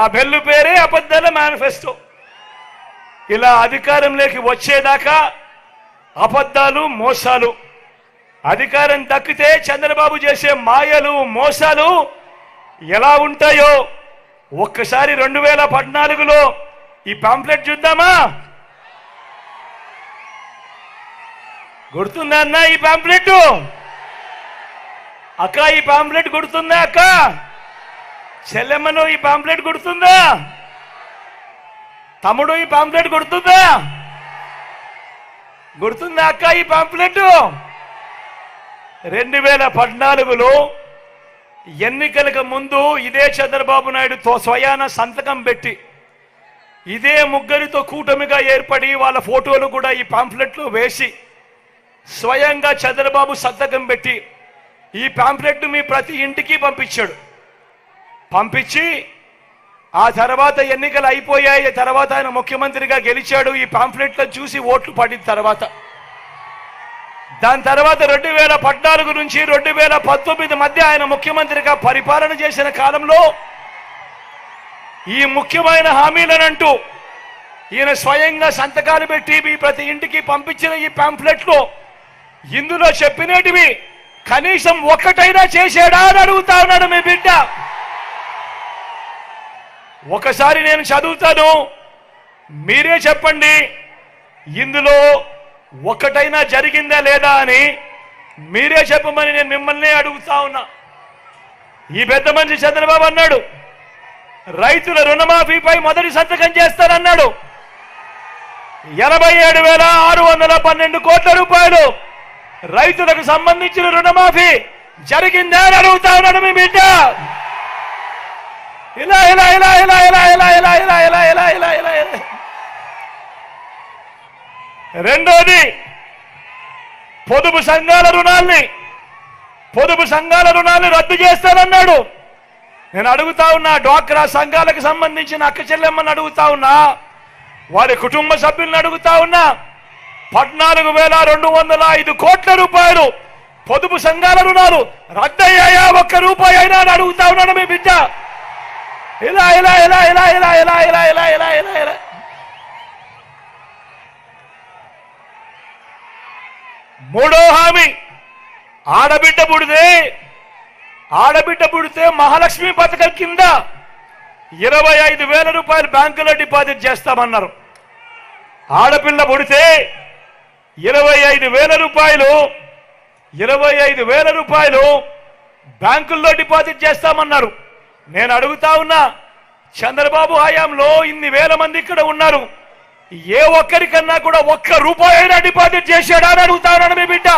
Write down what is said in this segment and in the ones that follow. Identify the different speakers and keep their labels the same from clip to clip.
Speaker 1: ఆ బెల్లు పేరే అబద్ధాల మేనిఫెస్టో. ఇలా అధికారంలోకి వచ్చేదాకా అబద్ధాలు మోసాలు. అధికారం దక్కితే చంద్రబాబు చేసే మాయలు మోసాలు ఎలా ఉంటాయో ఒక్కసారి రెండు వేల పద్నాలుగులో ఈ పాంప్లెట్ చూద్దామా? గుర్తుందా అన్న ఈ పాంప్లెట్ అక్క ఈ పాంప్లెట్ గుర్తుందా అక్క? చెల్లెమ్మను ఈ పాంప్లెట్ గుర్తుందా తమ్ముడు ఈ పాంప్లెట్ గుర్తుందా గుర్తుందా అక్క ఈ పాంప్లెట్ రెండు వేల పద్నాలుగులో ఎన్నికలకు ముందు ఇదే చంద్రబాబు నాయుడుతో స్వయాన సంతకం పెట్టి ఇదే ముగ్గురితో కూటమిగా ఏర్పడి వాళ్ళ ఫోటోలు కూడా ఈ పాంప్లెట్లో వేసి స్వయంగా చంద్రబాబు సంతకం పెట్టి ఈ పాంప్లెట్ మీ ప్రతి ఇంటికి పంపించాడు. పంపించి ఆ తర్వాత ఎన్నికలు అయిపోయాయి. తర్వాత ఆయన ముఖ్యమంత్రిగా గెలిచాడు. ఈ పాంప్లెట్లో చూసి ఓట్లు పడిన తర్వాత. దాని తర్వాత రెండు వేల పద్నాలుగు నుంచి రెండు వేల పంతొమ్మిది మధ్య ఆయన ముఖ్యమంత్రిగా పరిపాలన చేసిన కాలంలో ఈ ముఖ్యమైన హామీలనంటూ ఈయన స్వయంగా సంతకాలు పెట్టి మీ ప్రతి ఇంటికి పంపించిన ఈ పాంప్లెట్లో ఇందులో చెప్పినటివి కనీసం ఒక్కటైనా చేశాడా అని అడుగుతా ఉన్నాడు మీ బిడ్డ. ఒకసారి నేను చదువుతాను. మీరే చెప్పండి ఇందులో ఒక్కటైనా జరిగిందా లేదా అని మీరే చెప్పమని నేను మిమ్మల్ని అడుగుతా ఉన్నా. ఈ పెద్ద మనిషి చంద్రబాబు అన్నాడు రైతుల రుణమాఫీపై మొదటి సంతకం చేస్తానన్నాడు. ఎనభై ఏడు వేల ఆరు వందల పన్నెండు కోట్ల రూపాయలు రైతులకు సంబంధించిన రుణమాఫీ జరిగిందా అని అడుగుతా ఉన్నాడు మీ బిడ్డ. ఇలా ఇలా ఇలా ఇలా ఇలా ఇలా ఇలా ఇలా ఇలా ఇలా ఇలా ఇలా ఇలా రెండోది పొదుపు సంఘాల రుణాల్ని పొదుపు సంఘాల రుణాల్ని రద్దు చేస్తానన్నాడు నేను అడుగుతా ఉన్నా డ్వాక్రా సంఘాలకు సంబంధించిన అక్క చెల్లెమ్మని అడుగుతా ఉన్నా వారి కుటుంబ సభ్యులను అడుగుతా ఉన్నా పద్నాలుగు వేల రెండు వందల ఐదు కోట్ల రూపాయలు పొదుపు సంఘాల రుణాలు రద్దయ్యాయా ఒక్క రూపాయి అయినా అని అడుగుతా ఉన్నాడు మీ బిడ్డ ఇలా ఇలా ఇలా ఇలా ఇలా ఇలా ఇలా ఇలా ఇలా ఇలా ఇలా మూడో హామీ ఆడబిడ్డ పుడితే ఆడబిడ్డ పుడితే మహాలక్ష్మి పథకం కింద ఇరవై ఐదు వేల రూపాయలు బ్యాంకులో డిపాజిట్ చేస్తామన్నారు ఆడపిల్ల పుడితే ఇరవై ఐదు వేల రూపాయలు ఇరవై ఐదు వేల రూపాయలు బ్యాంకుల్లో డిపాజిట్ చేస్తామన్నారు నేను అడుగుతా ఉన్నా చంద్రబాబు హయాంలో ఇన్ని వేల మంది ఇక్కడ ఉన్నారు. ఏ ఒక్కరికన్నా కూడా ఒక్క రూపాయి అయినా డిపాజిట్ చేశాడా అని అడుగుతా ఉన్నాను మీ బిడ్డ.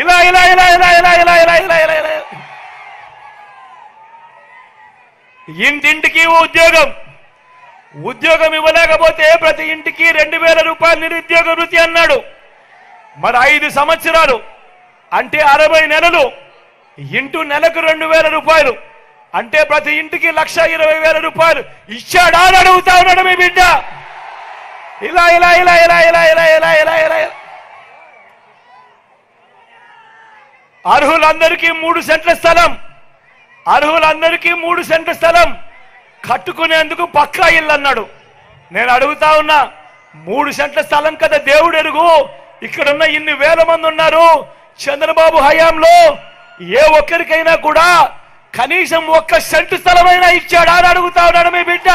Speaker 1: ఇలా ఇలా ఇలా ఇలా ఇలా ఇలా ఇలా ఇలా ఇలా ఇలా. ఇంటింటికి ఉద్యోగం. ఉద్యోగం ఇవ్వలేకపోతే ప్రతి ఇంటికి రెండు వేల రూపాయలు నిరుద్యోగ వృత్తి అన్నాడు. మరి ఐదు సంవత్సరాలు అంటే అరవై నెలలు. ఇంటూ నెలకు రెండు వేల రూపాయలు. అంటే ప్రతి ఇంటికి లక్ష ఇరవై వేల రూపాయలు ఇచ్చాడా అని అడుగుతా ఉన్నాడు మీ బిడ్డ. ఇలా ఇలా ఇలా ఇలా ఇలా ఇలా ఇలా ఇలా ఇలా. ఇలా. అర్హులందరికీ మూడు సెంట్ల స్థలం. అర్హులందరికీ మూడు సెంట్ల స్థలం. కట్టుకునేందుకు పక్కా ఇల్లు అన్నాడు. నేను అడుగుతా ఉన్నా మూడు సెంట్ల స్థలం కదా దేవుడు ఎరుగు. ఇక్కడున్న ఇన్ని వేల మంది ఉన్నారు. చంద్రబాబు హయాంలో ఏ ఒక్కరికైనా కూడా కనీసం ఒక్క సెంటు స్థలమైనా ఇచ్చాడా. అని అడుగుతా ఉన్నాడు మీ బిడ్డ.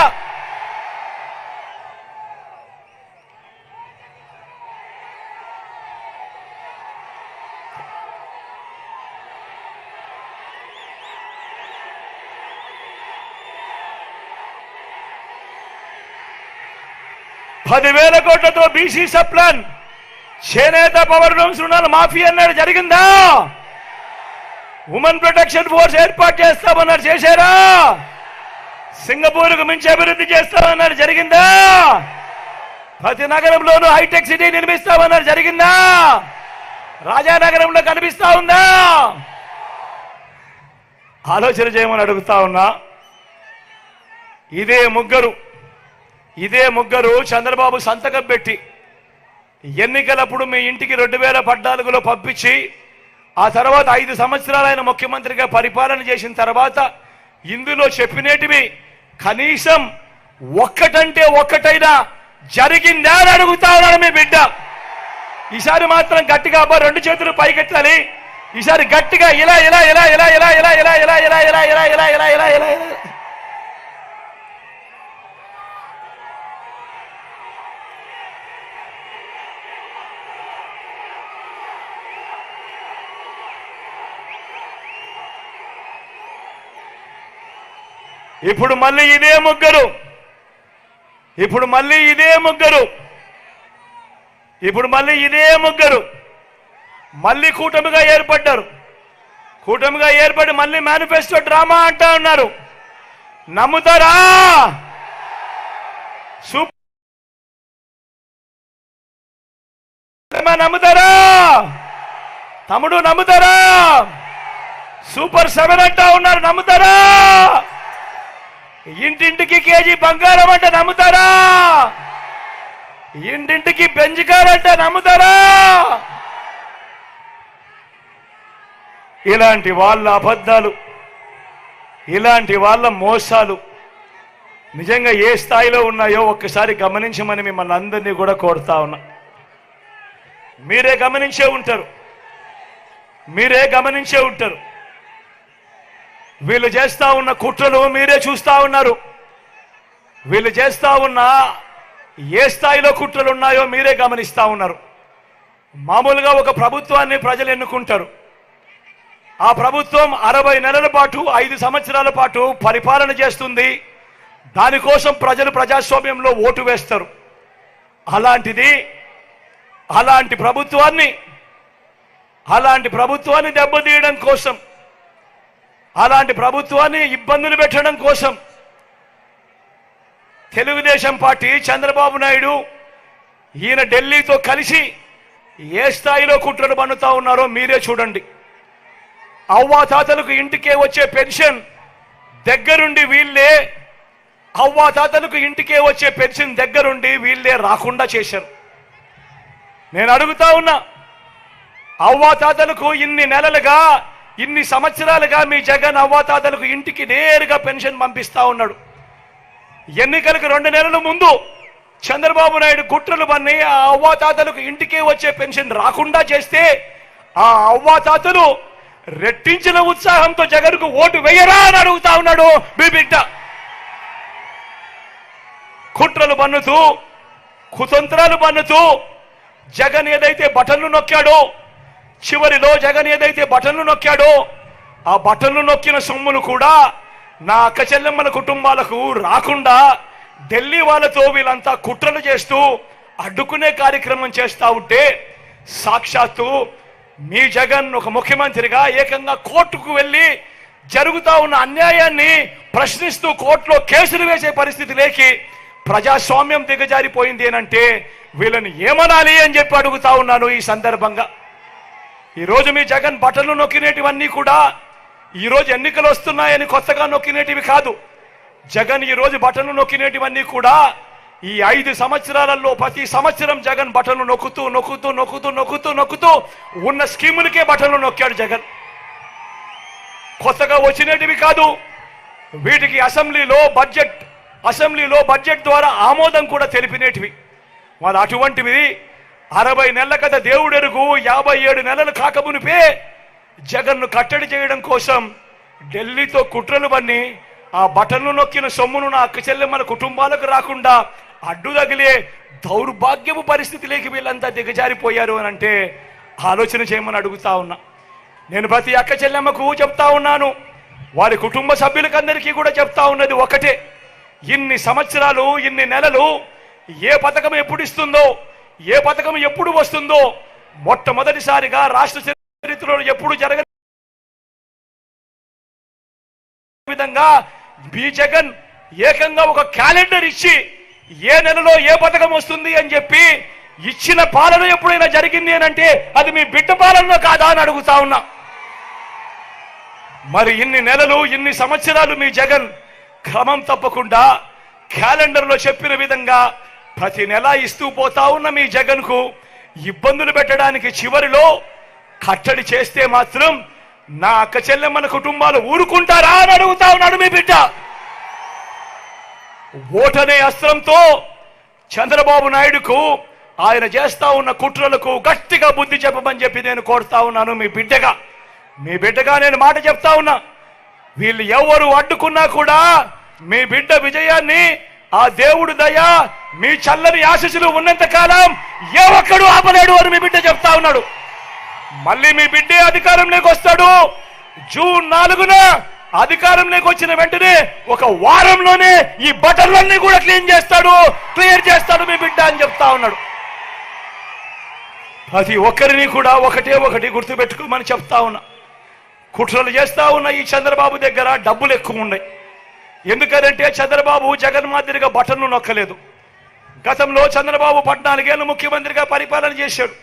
Speaker 1: పదివేల కోట్లతో బీసీ సప్లాన్ చేనేత పవర్ రూమ్స్ రుణాలు మాఫీ అన్నాడు. జరిగిందా? ఉమెన్ ప్రొటెక్షన్ ఫోర్స్ ఏర్పాటు చేస్తామన్నారు చేశారా? సింగపూర్కు మించి అభివృద్ధి చేస్తామన్నారు జరిగిందా? ప్రతి నగరంలోనూ హైటెక్ సిటీ నిర్మిస్తామన్నారు జరిగిందా? రాజానగరంలో కనిపిస్తా ఉందా? ఆలోచన చేయమని అడుగుతా ఉన్నా. ఇదే ముగ్గురు ఇదే ముగ్గురు చంద్రబాబు సంతకం పెట్టి ఎన్నికలప్పుడు మీ ఇంటికి రెండు వేల పద్నాలుగులో పంపించి ఆ తర్వాత ఐదు సంవత్సరాలు ఆయన ముఖ్యమంత్రిగా పరిపాలన చేసిన తర్వాత ఇందులో చెప్పినేటివి కనీసం ఒక్కటంటే ఒక్కటైనా జరిగిందా అని అడుగుతా ఉన్నాడు మీ బిడ్డ ఈసారి మాత్రం గట్టిగా అబ్బా రెండు చేతులు పైకెట్టాలి ఈసారి గట్టిగా ఇలా ఇలా ఇలా ఇలా ఇలా ఇలా ఇలా ఇలా ఇలా ఇలా ఇలా ఇలా ఇలా ఇలా ఇలా ఇప్పుడు మళ్ళీ ఇదే ముగ్గురు. ఇప్పుడు మళ్ళీ ఇదే ముగ్గురు. ఇప్పుడు మళ్ళీ ఇదే ముగ్గురు. మళ్ళీ కూటమిగా ఏర్పడ్డారు. కూటమిగా ఏర్పడి మళ్ళీ మేనిఫెస్టో డ్రామా అంటా ఉన్నారు. నమ్ముతారా? సూపర్. నమ్ముతారా? తమ్ముడు నమ్ముతారా? సూపర్ సెవెన్ అంటా ఉన్నారు. నమ్ముతారా? ఇంటింటికి కేజీ బంగారం అంటే నమ్ముతారా? ఇంటింటికి పెంచుకారంటే నమ్ముతారా? ఇలాంటి వాళ్ళ అబద్ధాలు ఇలాంటి వాళ్ళ మోసాలు నిజంగా ఏ స్థాయిలో ఉన్నాయో ఒక్కసారి గమనించమని మిమ్మల్ని అందరినీ కూడా కోరుతా ఉన్నా. మీరే గమనించే ఉంటారు. మీరే గమనించే ఉంటారు. వీళ్ళు చేస్తా ఉన్న కుట్రలు మీరే చూస్తా ఉన్నారు. వీళ్ళు చేస్తా ఉన్న ఏ స్థాయిలో కుట్రలు ఉన్నాయో మీరే గమనిస్తూ ఉన్నారు. మామూలుగా ఒక ప్రభుత్వాన్ని ప్రజలు ఎన్నుకుంటారు. ఆ ప్రభుత్వం అరవై నెలల పాటు ఐదు సంవత్సరాల పాటు పరిపాలన చేస్తుంది. దానికోసం ప్రజలు ప్రజాస్వామ్యంలో ఓటు వేస్తారు. అలాంటిది అలాంటి ప్రభుత్వాన్ని అలాంటి ప్రభుత్వాన్ని దెబ్బతీయడం కోసం అలాంటి ప్రభుత్వాన్ని ఇబ్బందులు పెట్టడం కోసం తెలుగుదేశం పార్టీ చంద్రబాబు నాయుడు ఈయన ఢిల్లీతో కలిసి ఏ స్థాయిలో కుట్రలు పన్నుతా ఉన్నారో మీరే చూడండి. అవ్వాతాతలకు ఇంటికే వచ్చే పెన్షన్ దగ్గరుండి వీళ్ళే అవ్వాతాతలకు ఇంటికే వచ్చే పెన్షన్ దగ్గరుండి వీళ్ళే రాకుండా చేశారు. నేను అడుగుతా ఉన్నా అవ్వాతాతలకు ఇన్ని నెలలుగా ఇన్ని సంవత్సరాలుగా మీ జగన్ అవ్వాతాతలకు ఇంటికి నేరుగా పెన్షన్ పంపిస్తా ఉన్నాడు. ఎన్నికలకు రెండు నెలల ముందు చంద్రబాబు నాయుడు కుట్రలు పన్ని ఆ అవ్వాతాతలకు ఇంటికే వచ్చే పెన్షన్ రాకుండా చేస్తే ఆ అవ్వాతాతలు రెట్టించిన ఉత్సాహంతో జగన్కు ఓటు వేయరా అని అడుగుతా ఉన్నాడు మీ బిడ్డ. కుట్రలు పన్నుతూ కుతంత్రాలు పన్నుతూ జగన్ ఏదైతే బటన్లు నొక్కాడో చివరిలో జగన్ ఏదైతే బటన్లు నొక్కాడో ఆ బటన్లు నొక్కిన సొమ్ములు కూడా నా అక్క చెల్లెమ్మల కుటుంబాలకు రాకుండా ఢిల్లీ వాళ్ళతో వీళ్ళంతా కుట్రలు చేస్తూ అడ్డుకునే కార్యక్రమం చేస్తా ఉంటే సాక్షాత్తు మీ జగన్ ఒక ముఖ్యమంత్రిగా ఏకంగా కోర్టుకు వెళ్ళి జరుగుతూ ఉన్న అన్యాయాన్ని ప్రశ్నిస్తూ కోర్టులో కేసులు వేసే పరిస్థితి లేకి ప్రజాస్వామ్యం దిగజారిపోయింది అంటే వీళ్ళని ఏమనాలి అని చెప్పి అడుగుతా ఉన్నాను ఈ సందర్భంగా. ఈ రోజు మీ జగన్ బట్టలు నొక్కినేటివన్నీ కూడా ఈ రోజు ఎన్నికలు వస్తున్నాయని కొత్తగా నొక్కినేటివి కాదు. జగన్ ఈ రోజు బట్టలు నొక్కినేటివన్నీ కూడా ఈ ఐదు సంవత్సరాలలో ప్రతి సంవత్సరం జగన్ బట్టలు నొక్కుతూ నొక్కుతూ నొక్కుతూ నొక్కుతూ నొక్కుతూ ఉన్న స్కీములకే బట్టలు నొక్కాడు జగన్. కొత్తగా వచ్చినటివి కాదు. వీటికి అసెంబ్లీలో బడ్జెట్ అసెంబ్లీలో బడ్జెట్ ద్వారా ఆమోదం కూడా తెలిపినేటివి. మరి అటువంటివి అరవై నెలల కదా దేవుడెరుగు యాభై ఏడు నెలలు కాకమునిపే జగన్ను కట్టడి చేయడం కోసం ఢిల్లీతో కుట్రలు పన్ని ఆ బటన్లు నొక్కిన సొమ్మును నా అక్క కుటుంబాలకు రాకుండా అడ్డు తగిలే దౌర్భాగ్యపు పరిస్థితిలోకి వీళ్ళంతా దిగజారిపోయారు అని అంటే ఆలోచన చేయమని అడుగుతా ఉన్నా. నేను ప్రతి అక్క చెల్లెమ్మకు చెప్తా ఉన్నాను. వారి కుటుంబ సభ్యులకందరికీ కూడా చెప్తా ఉన్నది ఒకటే. ఇన్ని సంవత్సరాలు ఇన్ని నెలలు ఏ పథకం ఎప్పుడు ఇస్తుందో ఏ పథకం ఎప్పుడు వస్తుందో? మొట్టమొదటిసారిగా రాష్ట్ర చరిత్రలో ఎప్పుడు జరగ విధంగా బి జగన్ ఏకంగా ఒక క్యాలెండర్ ఇచ్చి ఏ నెలలో ఏ పథకం వస్తుంది అని చెప్పి ఇచ్చిన పాలన ఎప్పుడైనా జరిగింది అని అంటే అది మీ బిడ్డ పాలన కాదా అని అడుగుతా ఉన్నా. మరి ఇన్ని నెలలు ఇన్ని సంవత్సరాలు మీ జగన్ క్రమం తప్పకుండా క్యాలెండర్లో చెప్పిన విధంగా ప్రతి నెల ఇస్తూ పోతా ఉన్న మీ జగన్కు ఇబ్బందులు పెట్టడానికి చివరిలో కట్టడి చేస్తే మాత్రం నా అక్క చెల్లెమ్మల కుటుంబాలు ఊరుకుంటారా అని అడుగుతా ఉన్నాడు మీ బిడ్డ. ఓటనే అస్త్రంతో చంద్రబాబు నాయుడుకు ఆయన చేస్తా ఉన్న కుట్రలకు గట్టిగా బుద్ధి చెప్పమని చెప్పి నేను కోరుతా ఉన్నాను మీ బిడ్డగా. మీ బిడ్డగా నేను మాట చెప్తా ఉన్నా. వీళ్ళు ఎవరు అడ్డుకున్నా కూడా మీ బిడ్డ విజయాన్ని ఆ దేవుడు దయ మీ చల్లని ఆశీస్సులు ఉన్నంత కాలం ఏ ఒక్కడు ఆపలేడు అని మీ బిడ్డ చెప్తా ఉన్నాడు. మళ్ళీ మీ బిడ్డే అధికారంలోకి వస్తాడు. జూన్ నాలుగున అధికారంలోకి వచ్చిన వెంటనే ఒక వారంలోనే ఈ బటన్లన్నీ కూడా క్లీన్ చేస్తాడు క్లియర్ చేస్తాడు మీ బిడ్డ అని చెప్తా ఉన్నాడు. ప్రతి ఒక్కరిని కూడా ఒకటే ఒకటి గుర్తుపెట్టుకోమని చెప్తా ఉన్నా. కుట్రలు చేస్తా ఉన్న ఈ చంద్రబాబు దగ్గర డబ్బులు ఎక్కువ ఉన్నాయి. ఎందుకనంటే చంద్రబాబు జగన్ మాదిరిగా బటన్ను నొక్కలేదు. గతంలో చంద్రబాబు పద్నాలుగేళ్ళు ముఖ్యమంత్రిగా పరిపాలన చేశాడు.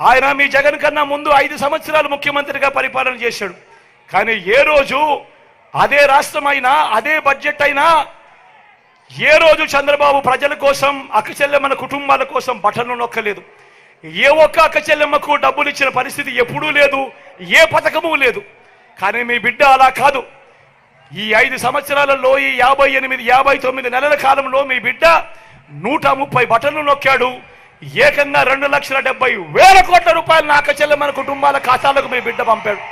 Speaker 1: ఆయన మీ జగన్ కన్నా ముందు ఐదు సంవత్సరాలు ముఖ్యమంత్రిగా పరిపాలన చేశాడు. కానీ ఏ రోజు అదే రాష్ట్రం అయినా అదే బడ్జెట్ అయినా ఏ రోజు చంద్రబాబు ప్రజల కోసం అక్కచెల్లెమ్మల కుటుంబాల కోసం బటన్ను నొక్కలేదు. ఏ ఒక్క అక్కచెల్లెమ్మకు డబ్బులు ఇచ్చిన పరిస్థితి ఎప్పుడూ లేదు ఏ పథకము లేదు. కానీ మీ బిడ్డ అలా కాదు. ఈ ఐదు సంవత్సరాలలో ఈ యాభై ఎనిమిది యాభై తొమ్మిది నెలల కాలంలో మీ బిడ్డ నూట ముప్పై బటన్లు నొక్కాడు. ఏకంగా రెండు లక్షల డెబ్బై వేల కోట్ల రూపాయలు నా మన కుటుంబాల ఖాతాలకు మీ బిడ్డ పంపాడు.